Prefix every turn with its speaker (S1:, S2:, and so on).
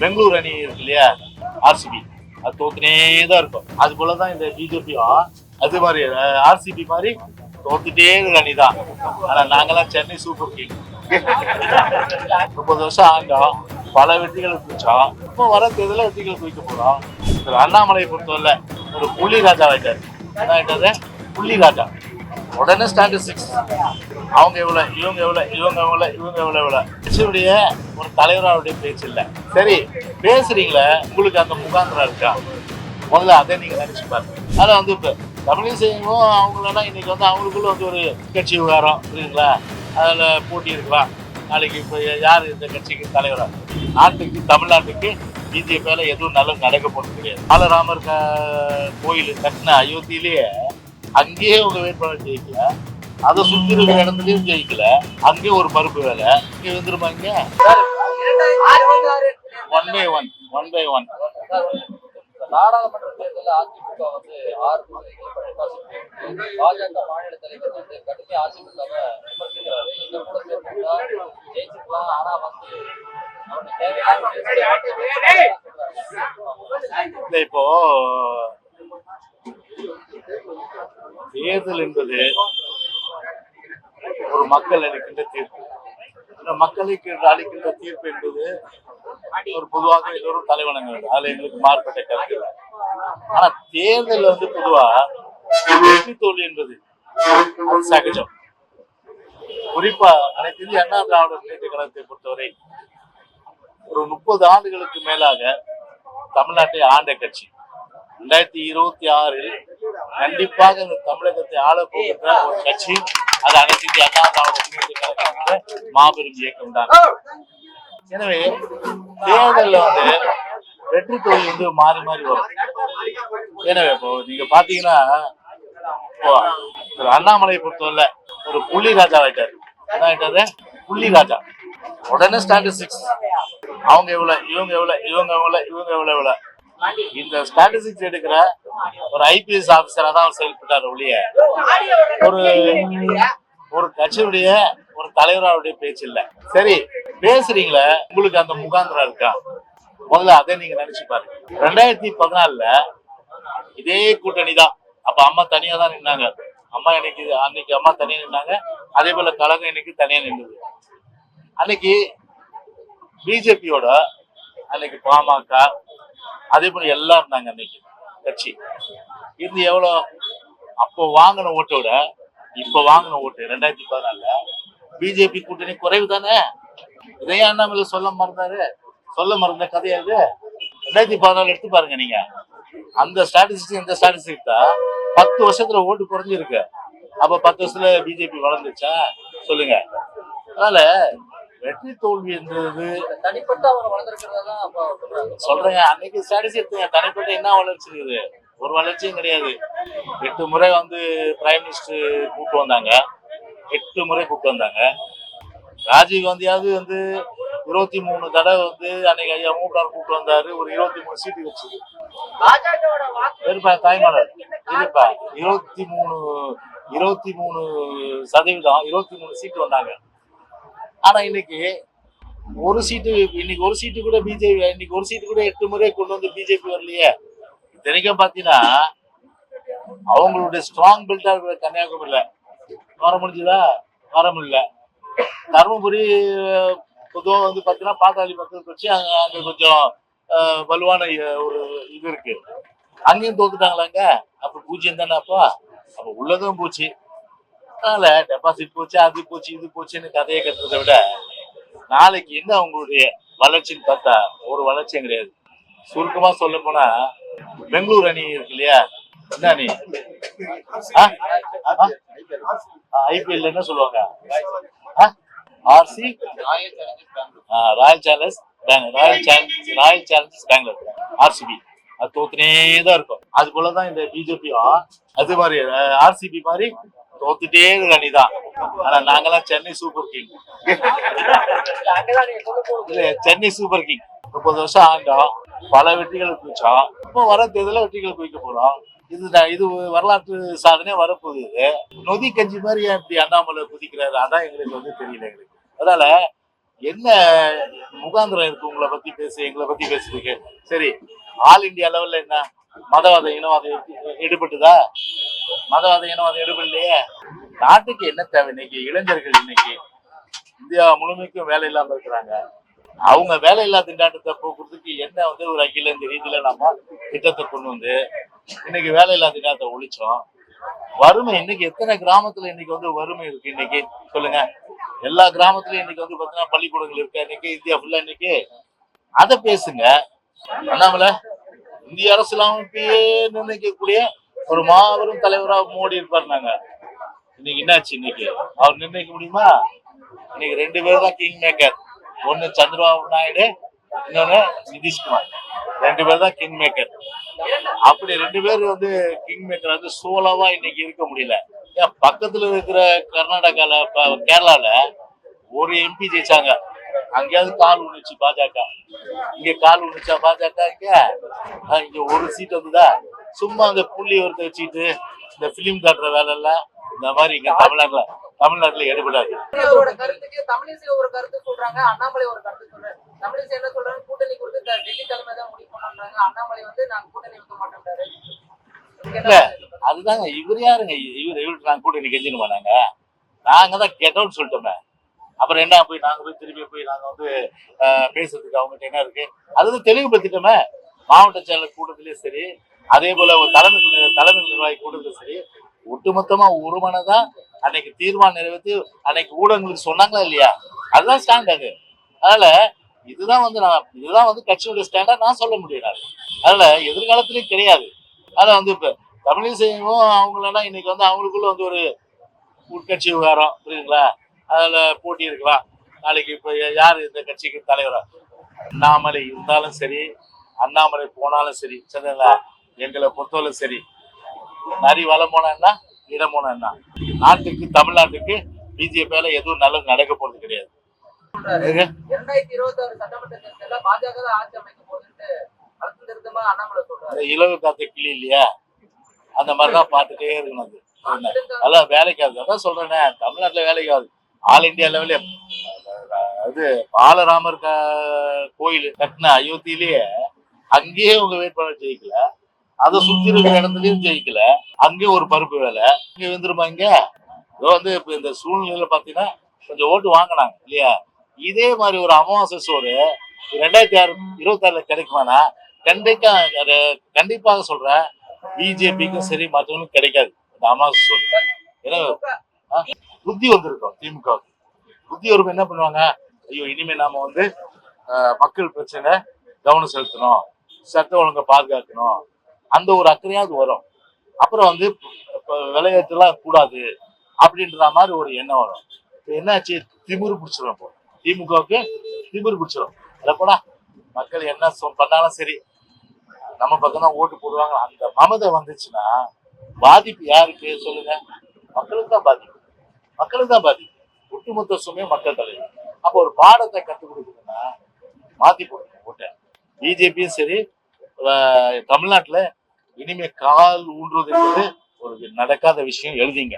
S1: பெங்களூர் அணி இருக்கு இல்லையா? ஆர்சிபி அது தோத்துனே தான் இருக்கும். அது போல தான் இந்த பிஜேபியும் அது மாதிரி ஆர்சிபி மாதிரி தோத்துட்டே இருக்கிற அணி தான். ஆனால் நாங்களாம் சென்னை சூப்பர் கிங் முப்பது வருஷம் ஆண்டோம் பல வெற்றிகளை குடிச்சோம் இப்போ வர தேர்தலில் வெற்றிகளை குவிக்க போகிறோம் திரு அண்ணாமலையை பொறுத்தவரை ஒரு புள்ளி ராஜா ஆகிட்டார் என்ன ஆகிட்டாரு புள்ளி ராஜா உடனே ஸ்டாட்டிஸ்டிக்ஸ் அவங்க எவ்வளோ இவங்க எவ்வளோ இவங்க எவ்வளோ இவங்க எவ்வளோ எவ்வளோ கட்சியுடைய ஒரு தலைவராவுடைய பேச்சு இல்லை. சரி பேசுறீங்களே உங்களுக்கு அந்த முகாந்திரம் இருக்கா? முதல்ல அதை நீங்கள் நினச்சி பாருங்க. ஆனா வந்து இப்போ தமிழிசையும் அவங்களெல்லாம் இன்னைக்கு வந்து அவங்களுக்குள்ள வந்து ஒரு கட்சி விவகாரம் புரியுதுங்களா? அதில் போட்டி இருக்கலாம் நாளைக்கு இப்போ யார் இந்த கட்சிக்கு தலைவராக நாட்டுக்கு தமிழ்நாட்டுக்கு பிஜேபியால் எதுவும் நல்லது நடக்க போகிறது கிடையாது. பாலராமர் கோயில் கட்டின அயோத்தியிலேயே அங்கேயே உங்க வேட்பாளர் ஜெயிக்கல. அதை சுத்தி இருக்கிற இடத்துலயும் ஜெயிக்கல. அங்கேயே ஒரு பருப்பு வேலை. இங்க வந்துருமாங்க? One by one one by one
S2: நாடாளுமன்ற தேர்தலில் அதிமுக வந்து ஆறு தொகுதிகளை பட்டிப்பாசி பாஜக மாநில தலைவர் வந்து கடுமையா அதிமுகவை விமர்சிக்கிறாரு. எங்க கூட சேர்ந்தா ஜெயிச்சுக்கலாம். ஆனா வந்து அவனுக்கு தேவையான
S1: இல்ல இப்போ தேர்தல் என்பது ஒரு மக்கள் அளிக்கின்ற தீர்ப்பு. இந்த மக்களுக்கு அளிக்கின்ற தீர்ப்பு என்பது ஒரு பொதுவாக எல்லோரும் தலைவணங்க வேண்டும் அதுல எங்களுக்கு மாறுபட்ட கருத்து இல்லை. ஆனா தேர்தல் வந்து பொதுவா வெற்றி தோல்வி என்பது சகஜம். குறிப்பா அனைத்து அண்ணா திராவிட முன்னேற்ற கழகத்தை பொறுத்தவரை ஒரு முப்பது ஆண்டுகளுக்கு மேலாக தமிழ்நாட்டை ஆண்ட கட்சி. ரெண்டாயிரத்தி இருபத்தி ஆறில் கண்டிப்பாக இந்த தமிழகத்தை ஆளப்போகின்ற ஒரு கட்சி அது அனைத்து இந்திய அண்ணா திராவிட மாபெரும் இயக்கம் தான். எனவே தேர்தலில் வந்து வெற்றி தொழில் வந்து மாறி மாறி வரும். எனவே இப்போ நீங்க பாத்தீங்கன்னா இப்போ திரு அண்ணாமலையை பொறுத்தவரை ஒரு புள்ளி ராஜா ஆயிட்டாரு. என்ன ஆயிட்டாரு? புள்ளி ராஜா. உடனே ஸ்டாட்டிஸ்டிக்ஸ் அவங்க எவ்வளவு இவங்க எவ்வளவு இவங்க எவ்வளவு இவங்க எவ்வளவு எவ்வளவு. இந்த ஸ்டாட்டிஸ்டிக்ஸ் எடுக்கிற ஒரு ஐபிஎஸ் ஆபீசரா தான் அவர் செயல்பட்டார் ஒழிய ஒரு ஒரு கட்சியுடைய ஒரு தலைவராவுடைய பேச்சு இல்ல. சரி பேசுறீங்களே உங்களுக்கு அந்த முகாந்திரம் இருக்கா? முதல்ல அதை நீங்க நினைச்சு பாருங்க. ரெண்டாயிரத்தி பதினாலுல இதே கூட்டணி தான். அப்ப அம்மா தனியா தான் நின்னாங்க. அம்மா இன்னைக்கு அன்னைக்கு அம்மா தனியா நின்னாங்க. அதே போல கழகம் இன்னைக்கு தனியா நின்றுது அன்னைக்கு பிஜேபியோட அன்னைக்கு பாமக அதே போல எல்லாம் இருந்தாங்க அன்னைக்கு. கட்சி. இது எவ்வளோ? அப்போ வாங்கின ஓட்டோட இப்ப வாங்கின ஓட்டு ரெண்டாயிரத்தி பதினாலுல பிஜேபி கூட்டணி குறைவு தானே? இதையே அண்ணாமலை சொல்ல மறந்தாரு. சொல்ல மறந்த கதையாது ரெண்டாயிரத்தி பதினாலு எடுத்து பாருங்க நீங்க. அந்த ஸ்டாட்டிஸ்டிக் இந்த ஸ்டாட்டிஸ்டிக் தான் பத்து வருஷத்துல ஓட்டு குறைஞ்சிருக்கு. அப்ப பத்து வருஷத்துல பிஜேபி வளர்ந்துச்சா? சொல்லுங்க. அதனால வெற்றி தோல்வி என்றது
S2: தனிப்பட்ட அவங்க வளர்ந்துருக்கிறதெல்லாம் அப்ப சொல்றாங்க
S1: அன்னைக்கு ஸ்டாட்டிஸ் எடுத்துங்க. தனிப்பட்ட என்ன வளர்ச்சி இருக்குது? ஒரு வளர்ச்சியும் கிடையாது. எட்டு முறை வந்து பிரைம் மினிஸ்டர் கூப்பிட்டு வந்தாங்க. எட்டு முறை கூப்பிட்டு வந்தாங்க. ராஜீவ் காந்தியாவது வந்து இருபத்தி மூணு தடவை வந்து அன்னைக்கு ஐயா மூன்றார் கூப்பிட்டு வந்தாரு. ஒரு இருபத்தி மூணு சீட்டு வச்சது இருப்பா தாய்மலர் இருப்பா இருபத்தி மூணு இருபத்தி மூணு சதவீதம் இருபத்தி மூணு சீட்டு வந்தாங்க. ஆனா இன்னைக்கு ஒரு சீட்டு இன்னைக்கு ஒரு சீட்டு கூட பிஜேபி இன்னைக்கு ஒரு சீட்டு கூட எட்டு முறை கொண்டு வந்து பிஜேபி வரலையே. இத்தனைக்கும் பாத்தீங்கன்னா அவங்களுடைய ஸ்ட்ராங் பில்டா இருக்கிற கன்னியாகுமரியில. வர முடிஞ்சதா? வர முடியல தருமபுரி பொதுவாக வந்து பார்த்தீங்கன்னா பாத்தாளி மக்கள் கட்சி அங்க அங்க கொஞ்சம் வலுவான ஒரு இது இருக்கு. அங்கேயும் தோத்துட்டாங்களாங்க? அப்ப பூஜ்ஜியம் தானே அப்போ? அப்ப உள்ளதும் பூச்சி. அதனால டெபாசிட் போச்சு அது போச்சு இது போச்சுன்னு கதையை கட்டுறதை விட நாளைக்கு என்ன அவங்களுடைய வளர்ச்சின்னு பார்த்தா ஒரு வளர்ச்சியும் கிடையாது. சுருக்கமா சொல்ல போனா பெங்களூர் அணி இருக்கு இல்லையா? என்ன அணி? ஐபிஎல் என்ன சொல்லுவாங்க? RC Royal Challenge Bangalore Royal Challenge Royal Challengers Bangalore RCB அது தோத்துனே தான் இருக்கும். அது போலதான் இந்த பிஜேபியும் அது மாதிரி ஆர்சிபி மாதிரி தோத்துட்டே இருக்கிற அணி தான் ஆனா நாங்கெல்லாம் Chennai Super King. Chennai Super King. முப்பது வருஷம் ஆண்டோம். பல வெற்றிகளை குவிச்சோம். இப்போ வர தேர்தல வெற்றிகளை குவிக்க போறோம். இது இது வரலாற்று சாதனையே வரப்போகுது நொதி கஞ்சி மாதிரி ஏன் இப்படி அண்ணாமலை குதிக்கிறாரு? அதான் எங்களுக்கு வந்து தெரியல எங்களுக்கு. அதனால என்ன முகாந்திரம் இருக்கு? உங்களை பத்தி பேசு எங்களை பத்தி பேசுறதுக்கு. சரி ஆல் இந்தியா லெவல்ல என்ன மதவாத இனவாதம் எடு- எடுபட்டுதா மதவாத இனவாதம் எடுப்பில்லையே. நாட்டுக்கு என்ன தேவை இன்னைக்கு? இளைஞர்கள் இன்னைக்கு இந்தியா முழுமைக்கும் வேலை இல்லாம இருக்கிறாங்க. அவங்க வேலையில்லா திண்டாட்டத்தை போக்குறதுக்கு என்ன வந்து ஒரு அகில இந்த ரீதியில நம்ம திட்டத்தை கொண்டு வந்து இன்னைக்கு வேலையில்லா திண்டாட்டத்தை ஒழிச்சோம். வறுமை இன்னைக்கு எத்தனை கிராமத்துல இன்னைக்கு வந்து வறுமை இருக்கு இன்னைக்கு? சொல்லுங்க. எல்லா கிராமத்துலயும் இன்னைக்கு வந்து பாத்தீங்கன்னா பள்ளிக்கூடங்கள் இருக்கு இன்னைக்கு? இந்தியா ஃபுல்லா இன்னைக்கு? அதை பேசுங்க. அண்ணாமலை இந்திய அரசியலமைப்பையே நிர்ணயிக்கக்கூடிய ஒரு மாபெரும் தலைவரா மோடி இருப்பார் நாங்க. இன்னைக்கு என்னாச்சு இன்னைக்கு? அவர் நிர்ணயிக்க முடியுமா? இன்னைக்கு ரெண்டு பேர் தான் கிங் மேக்கர் ஒன்னு சந்திரபாபு நாயுடு இன்னொன்னு நிதிஷ்குமார். ரெண்டு பேர் தான் கிங் மேக்கர் அப்படி ரெண்டு பேர் வந்து கிங் மேக்கர் வந்து சோலோவா இன்னைக்கு இருக்க முடியல. ஏன் பக்கத்துல இருக்கிற கர்நாடகால கேரளால ஒரு எம்பி ஜெயிச்சாங்க. அங்கேயாவது கால் உணிச்சு பாஜக. இங்க கால் உணிச்சா பாஜக இங்க இங்க ஒரு சீட் வந்துதா? சும்மா அந்த புள்ளி ஒருத்த வச்சுக்கிட்டு இந்த பிலிம் காட்டுற வேலை எல்லாம் இந்த மாதிரி இங்க தமிழ்நாட்டுல தமிழ்நாட்டுல எடுபடாது. இல்ல. அதுதாங்க இவர் யாருங்க? இவர் இவர் நாங்க கூட்டணி கெஞ்சினுமா நாங்க நாங்க தான் கெட் அவுட் சொல்லிட்டோமே. அப்புறம் என்ன போய் நாங்க போய் திருப்பி போய் நாங்க வந்து பேசுறதுக்கு அவங்ககிட்ட என்ன இருக்கு? அது தெளிவுபடுத்திட்டோமே. மாவட்ட செயலர் கூட்டத்திலயும் சரி அதே போல தலைமை தலைமை நிர்வாகி கூட்டத்தில் சரி ஒட்டுமொத்தமா ஒரு மனதா அன்னைக்கு தீர்மானம் நிறைவேற்றி அன்னைக்கு ஊடகங்களுக்கு சொன்னாங்களா இல்லையா? அதுதான் ஸ்டாண்ட் அது அதனால இதுதான் வந்து நான் இதுதான் வந்து கட்சியுடைய ஸ்டாண்டா நான் சொல்ல முடியும் நான். அதனால எதிர்காலத்திலையும் கிடையாது. அதனால வந்து இப்ப தமிழிசையும் அவங்களெல்லாம் இன்னைக்கு வந்து அவங்களுக்குள்ள வந்து ஒரு உட்கட்சி விவகாரம் புரியுதுங்களா? அதுல போட்டி இருக்கலாம் நாளைக்கு இப்ப யார் இந்த கட்சிக்கு தலைவரா? அண்ணாமலை இருந்தாலும் சரி அண்ணாமலை போனாலும் சரி சரிங்களா? எங்களை பொறுத்தவரை சரி. நரி வளம் போனா இடம் போனா என்ன? நாட்டுக்கு தமிழ்நாட்டுக்கு பிஜேபியால எதுவும் நல்லது நடக்க போறது கிடையாது. இலவு காத்த கிளி இல்லையா? அந்த மாதிரிதான் பார்த்துட்டே இருக்கணும் அது. என்ன? அதான் வேலைக்கு ஆகுது. அதான் சொல்றேனே தமிழ்நாட்டுல வேலைக்கு ஆகுது. ஆல் இந்தியா லெவல்ல அது பாலராமர் கோயில் கட்டின அயோத்தியிலேயே அங்கேயே உங்க வேட்பாளர் ஜெயிக்கல. அதை சுத்தி இருக்கிற இடத்துலயும் ஜெயிக்கல. அங்கேயும் ஒரு பருப்பு வேலை. இங்க வந்துருமா இங்க? வந்து இப்ப இந்த சூழ்நிலையில பாத்தீங்கன்னா கொஞ்சம் ஓட்டு வாங்கினாங்க இல்லையா? இதே மாதிரி ஒரு அமாவாசை சோறு ரெண்டாயிரத்தி ஆறு இருபத்தி ஆறுல கிடைக்குமானா கண்டிப்பா கண்டிப்பாக சொல்றேன். பிஜேபிக்கும் சரி மற்றவங்களுக்கும் கிடைக்காது. இந்த அமாவாசை சோறு. ஏன்னா புத்தி வந்திருக்கும் திமுக புத்தி வரும்போது என்ன பண்ணுவாங்க? ஐயோ இனிமே நாம வந்து மக்கள் பிரச்சனை கவனம் செலுத்தணும். சட்ட ஒழுங்கை பாதுகாக்கணும். அந்த ஒரு அக்கறையாவது வரும். அப்புறம் வந்து விளையாட்டுலாம் கூடாது அப்படின்ற மாதிரி ஒரு எண்ணம் வரும். இப்போ என்னாச்சு? திமுரு பிடிச்சிரும் இப்போ. திமுகவுக்கு திமுரு பிடிச்சிரும். அதை போனால் மக்கள் என்ன சொ- பண்ணாலும் சரி நம்ம பக்கம் தான் ஓட்டு போடுவாங்க. அந்த மமதை வந்துச்சுன்னா பாதிப்பு யாருக்கு சொல்லுங்க? மக்களுக்கு தான் பாதிப்பு. மக்களுக்கு தான் பாதிப்பு. ஒட்டுமொத்த சுமையும் மக்கள் தலைவர். அப்போ ஒரு பாடத்தை கற்றுக் கொடுக்குதுன்னா மாத்தி போடுங்க ஓட்டை. பிஜேபியும் சரி தமிழ்நாட்டில் இனிமே கால் ஊன்றுவது என்பது ஒரு நடக்காத விஷயம் எழுதிங்க.